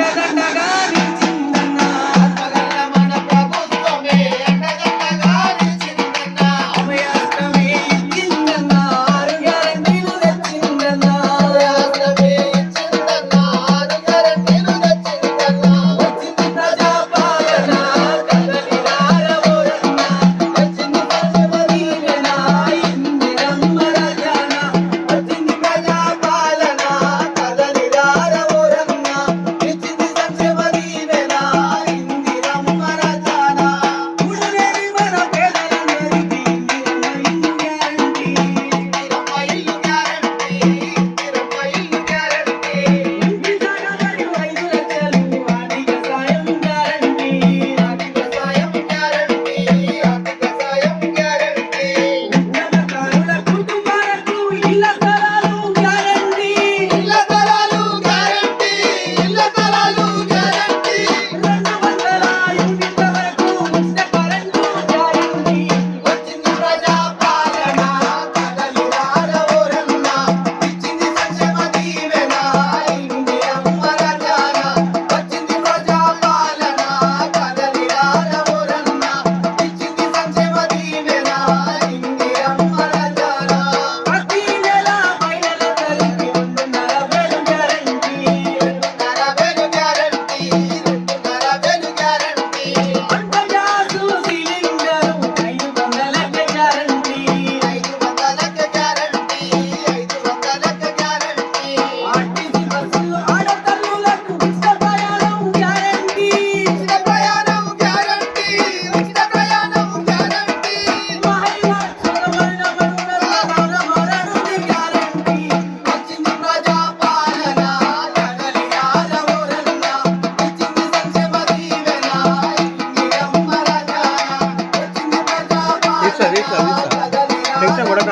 ঠান্ডা ঠান্ডা গা మిగతా కూడా